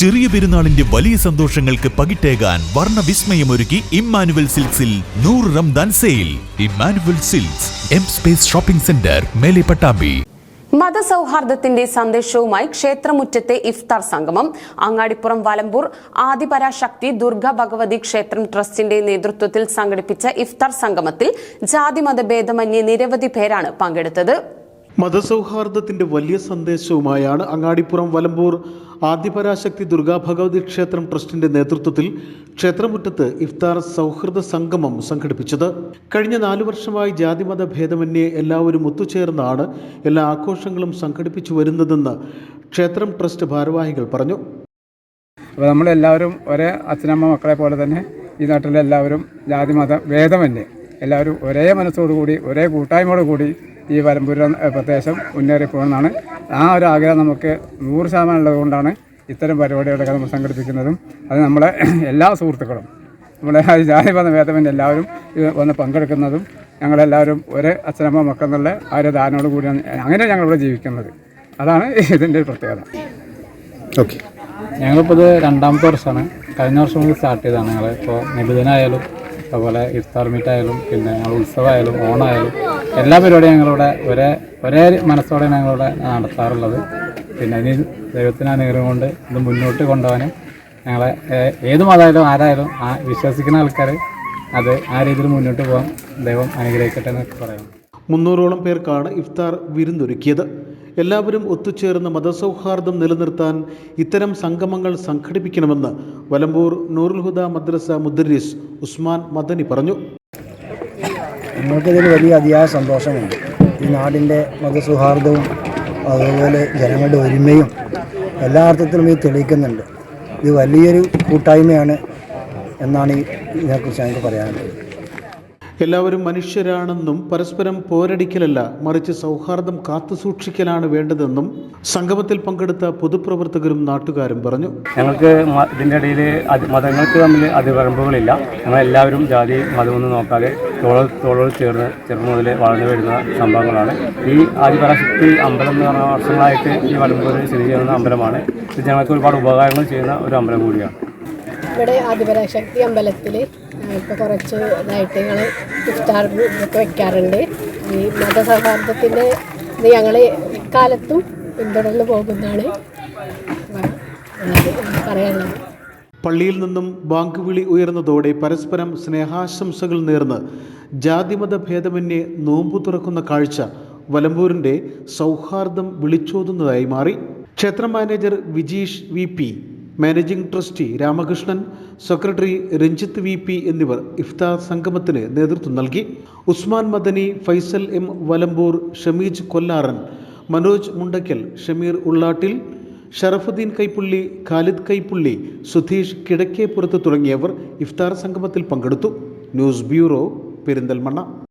ചെറിയ പെരുന്നാളിന്റെ വലിയ സന്തോഷങ്ങൾക്ക് പകിട്ടേകാൻ വിസ്മയമൊരുക്കി ഇമ്മാനുവൽ സിൽക്സിൽ നൂറ് Ramadan sale. Emmanuel silks M space shopping centre Mele Pattambi. മതസൗഹാർദ്ദത്തിന്റെ സന്ദേശവുമായി ക്ഷേത്രമുറ്റത്തെ ഇഫ്താർ സംഗമം അങ്ങാടിപ്പുറം വലമ്പൂർ ആദിപരാശക്തി ദുർഗ ഭഗവതി ക്ഷേത്രം ട്രസ്റ്റിന്റെ നേതൃത്വത്തിൽ സംഘടിപ്പിച്ച ഇഫ്താർ സംഗമത്തിൽ ജാതിമത ഭേദമന്യേ നിരവധി പേരാണ് പങ്കെടുത്തത്. മതസൗഹാർദ്ദത്തിന്റെ വലിയ സന്ദേശവുമായാണ് അങ്ങാടിപ്പുറം വലമ്പൂർ ആദിപരാശക്തി ദുർഗാ ഭഗവതി ക്ഷേത്രം ട്രസ്റ്റിന്റെ നേതൃത്വത്തിൽ ക്ഷേത്രമുറ്റത്ത് ഇഫ്താർ സൗഹൃദ സംഗമം സംഘടിപ്പിച്ചത്. കഴിഞ്ഞ നാലു വർഷമായി ജാതിമത ഭേദമന്യേ എല്ലാവരും ഒത്തുചേർന്നാണ് എല്ലാ ആഘോഷങ്ങളും സംഘടിപ്പിച്ചു വരുന്നതെന്ന് ക്ഷേത്രം ട്രസ്റ്റ് ഭാരവാഹികൾ പറഞ്ഞു. അപ്പോൾ നമ്മളെല്ലാവരും ഒരേ അച്ഛനമ്മ മക്കളെ പോലെ തന്നെ ഈ നാട്ടിലെല്ലാവരും ജാതി മത ഭേദമന്യേ എല്ലാവരും ഒരേ മനസ്സോടുകൂടി ഒരേ കൂട്ടായ്മയോട് കൂടി ഈ വരമ്പൂര പ്രദേശം മുന്നേറി പോകുന്നതാണ്. ആ ഒരു ആഗ്രഹം നമുക്ക് നൂറ് ശതമാനം ഉള്ളതുകൊണ്ടാണ് ഇത്തരം പരിപാടികളൊക്കെ നമ്മൾ സംഘടിപ്പിക്കുന്നതും. അത് നമ്മളെ എല്ലാ സുഹൃത്തുക്കളും നമ്മളെ ആ ജാതി മത ഭേദമന്യേ എല്ലാവരും ഇത് വന്ന് പങ്കെടുക്കുന്നതും ഞങ്ങളെല്ലാവരും ഒരേ അച്ഛനമ്മ മക്കൾ എന്നുള്ള ആ ഒരു ധാരണയോട് കൂടിയാണ് അങ്ങനെ ഞങ്ങളിവിടെ ജീവിക്കുന്നത്. അതാണ് ഇതിന്റെ ഒരു പ്രത്യേകത. ഓക്കെ. ഞങ്ങളിപ്പോൾ ഇത് രണ്ടാമത്തെ വർഷമാണ്. കഴിഞ്ഞ വർഷം മുതൽ സ്റ്റാർട്ട് ചെയ്തതാണ് ഞങ്ങൾ ഇപ്പോൾ നിബിധനായാലും അതുപോലെ ഇഫ്താർ മീറ്റ് ആയാലും പിന്നെ ഞങ്ങൾ ഉത്സവമായാലും ഓണമായാലും എല്ലാ പരിപാടിയും ഞങ്ങളിവിടെ ഒരേ ഒരേ മനസ്സോടെ ഞങ്ങളിവിടെ നടത്താറുള്ളത്. പിന്നെ ഇനി ദൈവത്തിന് അനുഗ്രഹം കൊണ്ട് ഇത് മുന്നോട്ട് കൊണ്ടുപോകാനും ഞങ്ങളെ ഏത് മതമായാലും ആരായാലും ആ വിശ്വസിക്കുന്ന ആൾക്കാർ അത് ആ രീതിയിൽ മുന്നോട്ട് പോകാൻ ദൈവം അനുഗ്രഹിക്കട്ടെ എന്നൊക്കെ പറയാം മുന്നൂറോളം പേർക്കാണ് ഇഫ്താർ വിരുന്നൊരുക്കിയത്. എല്ലാവരും ഒത്തുചേർന്ന് മതസൗഹാർദ്ദം നിലനിർത്താൻ ഇത്തരം സംഗമങ്ങൾ സംഘടിപ്പിക്കണമെന്ന് വലമ്പൂർ നൂറുൽ ഹുദ മദ്രസ മുദ്രിസ് ഉസ്മാൻ മദനി പറഞ്ഞു. നമുക്കിതിൽ വലിയ അതിയായ സന്തോഷമുണ്ട് ഈ നാടിന്റെ മതസൗഹാർദ്ദവും അതുപോലെ ജനങ്ങളുടെ ഒരുമയും എല്ലാ അർത്ഥത്തിലും ഇത് തെളിയിക്കുന്നുണ്ട്. ഇത് വലിയൊരു കൂട്ടായ്മയാണ് എന്നാണ് ഇതിനെക്കുറിച്ച് ഞങ്ങൾക്ക് പറയാനുള്ളത്. എല്ലാവരും മനുഷ്യരാണെന്നും പരസ്പരം പോരടിക്കലല്ല മറിച്ച് സൗഹാർദ്ദം കാത്തുസൂക്ഷിക്കലാണ് വേണ്ടതെന്നും സംഗമത്തിൽ പങ്കെടുത്ത പൊതുപ്രവർത്തകരും നാട്ടുകാരും പറഞ്ഞു. ഞങ്ങൾക്ക് ഇതിന്റെ ഇടയിൽ മതങ്ങൾക്ക് തമ്മിൽ അതിവരമ്പുകളില്ല. ഞങ്ങളെല്ലാവരും ജാതി മതമൊന്നും നോക്കാതെ തോളോട് തോളോട് ചേർന്ന് ചെറുപ്പം മുതൽ വളർന്നു വരുന്ന സംഭവങ്ങളാണ്. ഈ ആദിപരാശക്തി അമ്പലം എന്ന് പറഞ്ഞ വർഷങ്ങളായിട്ട് ഈ വലമ്പൂർ സ്ഥിതി ചെയ്യുന്ന അമ്പലമാണ്. ഇത് ഞങ്ങൾക്ക് ഒരുപാട് ഉപകാരങ്ങൾ ചെയ്യുന്ന ഒരു അമ്പലം കൂടിയാണ്. ഇവിടെ ആദിപരാശക്തി അമ്പലത്തിൽ ഇപ്പോൾ കുറച്ച് ഇതായിട്ട് ഞങ്ങൾ ഇഫ്താർ ഇതൊക്കെ വെക്കാറുണ്ട്. ഈ മതസൗഹാർദ്ദത്തിന്റെ ഇത് ഞങ്ങൾ എക്കാലത്തും പിന്തുടർന്ന് പോകുന്നതാണ്. പറയാനുള്ളത്. പള്ളിയിൽ നിന്നും ബാങ്ക് വിളി ഉയർന്നതോടെ പരസ്പരം സ്നേഹാശംസകൾ നേർന്ന് ജാതിമത ഭേദമന്യേ നോമ്പു തുറക്കുന്ന കാഴ്ച വലമ്പൂരിന്റെ സൗഹാർദ്ദം വിളിച്ചോതുന്നതായി മാറി. ക്ഷേത്ര manager Vijeesh V P managing trustee Ramakrishnan secretary Ranjith V P എന്നിവർ ഇഫ്താർ സംഗമത്തിന് നേതൃത്വം നൽകി. ഉസ്മാൻ മദനി ഫൈസൽ എം വലമ്പൂർ ഷമീജ് കൊല്ലാറൻ മനോജ് മുണ്ടയ്ക്കൽ ഷമീർ ഉള്ളാട്ടിൽ ഷറഫുദ്ദീൻ കൈപ്പുള്ളി ഖാലിദ് കൈപ്പുള്ളി സുധീഷ് കിഴക്കേപ്പുറത്ത് തുടങ്ങിയവർ ഇഫ്താർ സംഗമത്തിൽ പങ്കെടുത്തു. News bureau Perinthalmanna.